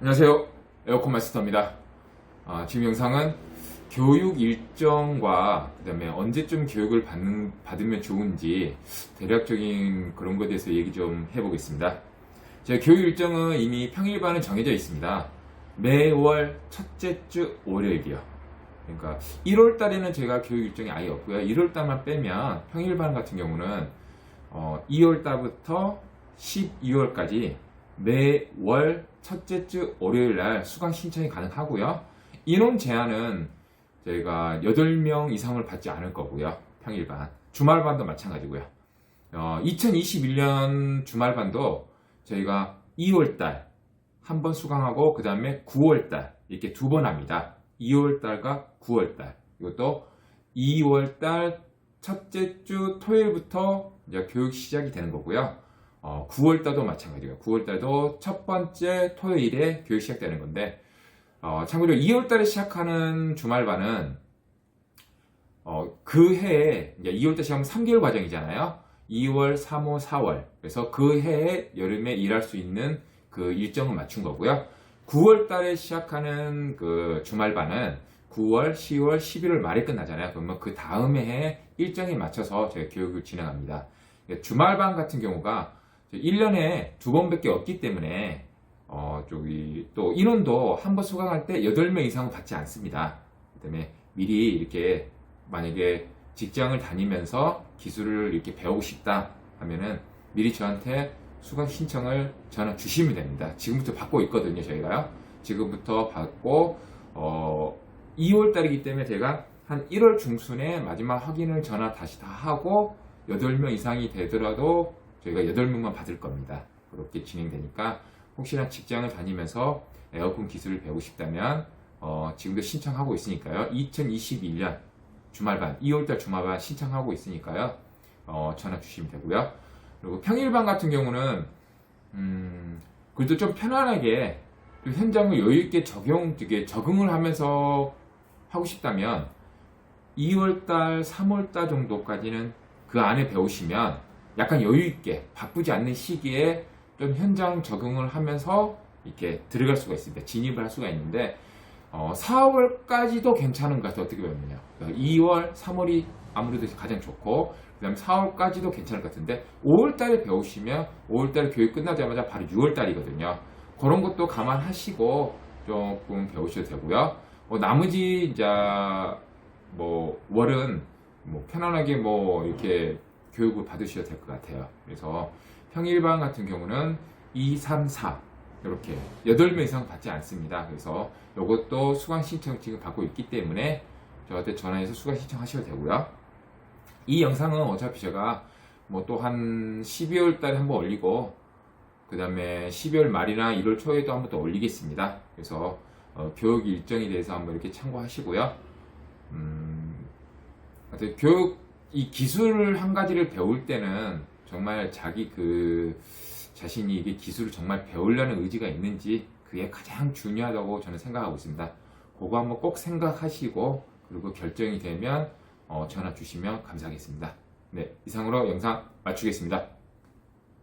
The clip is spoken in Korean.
안녕하세요. 에어컨 마스터입니다. 아, 지금 영상은 교육 일정과 그 다음에 언제쯤 교육을 받는, 받으면 좋은지 대략적인 그런 것에 대해서 얘기 좀 해보겠습니다. 제 교육 일정은 이미 평일반은 정해져 있습니다. 매월 첫째 주 월요일이요. 그러니까 1월 달에는 제가 교육 일정이 아예 없고요. 1월 달만 빼면 평일반 같은 경우는 어, 2월 달부터 12월까지 매월 첫째 주 월요일 날 수강 신청이 가능하고요. 인원 제한은 저희가 8명 이상을 받지 않을 거고요. 평일반. 주말반도 마찬가지고요. 어, 2021년 주말반도 저희가 2월 달 한 번 수강하고 그 다음에 9월 달 이렇게 두 번 합니다. 2월 달과 9월 달. 이것도 2월 달 첫째 주 토요일부터 이제 교육 시작이 되는 거고요. 어, 9월 달도 마찬가지고요. 9월 달도 첫 번째 토요일에 교육 시작되는 건데, 어, 참고로 2월 달에 시작하는 주말반은, 어, 그 해에, 이제 2월 달 시작하면 3개월 과정이잖아요. 2월, 3월, 4월. 그래서 그 해에 여름에 일할 수 있는 그 일정을 맞춘 거고요. 9월 달에 시작하는 그 주말반은 9월, 10월, 11월 말에 끝나잖아요. 그러면 그 다음에 해 일정에 맞춰서 저희 교육을 진행합니다. 주말반 같은 경우가 1년에 두 번밖에 없기 때문에 어, 저기 또 인원도 한 번 수강할 때 8명 이상은 받지 않습니다. 그다음에 미리 이렇게 만약에 직장을 다니면서 기술을 이렇게 배우고 싶다 하면은 미리 저한테 수강 신청을 저는 주시면 됩니다. 지금부터 받고 있거든요, 저희가요. 지금부터 받고 어 2월 달이기 때문에 제가 한 1월 중순에 마지막 확인을 전화 다시 다 하고 8명 이상이 되더라도 저희가 8명만 받을 겁니다. 그렇게 진행되니까 혹시나 직장을 다니면서 에어컨 기술을 배우고 싶다면 어, 지금도 신청하고 있으니까요. 2021년 주말반, 2월달 주말반 신청하고 있으니까요. 어, 전화 주시면 되고요. 그리고 평일반 같은 경우는 음, 그래도 좀 편안하게 좀 현장을 여유 있게 적용, 되게 적응을 하면서 하고 싶다면 2월달, 3월달 정도까지는 그 안에 배우시면 약간 여유 있게 바쁘지 않는 시기에 좀 현장 적응을 하면서 이렇게 들어갈 수가 있습니다. 진입을 할 수가 있는데 어, 4월까지도 괜찮은 것 같아요. 어떻게 보면요. 2월, 3월이 아무래도 가장 좋고 그 다음에 4월까지도 괜찮을 것 같은데 5월달에 배우시면 5월달에 교육 끝나자마자 바로 6월달이거든요. 그런 것도 감안하시고 조금 배우셔도 되고요. 뭐 나머지 이제 뭐 월은 뭐 편안하게 뭐 이렇게 교육을 받으셔도 될것 같아요. 그래서 평일반 같은 경우는 2, 3, 4 이렇게 8명 이상 받지 않습니다. 그래서 이것도 수강 신청 지금 받고 있기 때문에 저한테 전화해서 수강 신청하셔도 되고요. 이 영상은 어차피 제가 뭐 또 한 12월 달에 한번 올리고 그 다음에 12월 말이나 1월 초에도 한번 더 올리겠습니다. 그래서 어, 교육 일정에 대해서 한번 이렇게 참고하시고요. 음, 교육 이 기술 한 가지를 배울 때는 정말 자기 그 자신이 이게 기술을 정말 배우려는 의지가 있는지 그게 가장 중요하다고 저는 생각하고 있습니다. 그거 한번 꼭 생각하시고 그리고 결정이 되면 어, 전화 주시면 감사하겠습니다. 네, 이상으로 영상 마치겠습니다.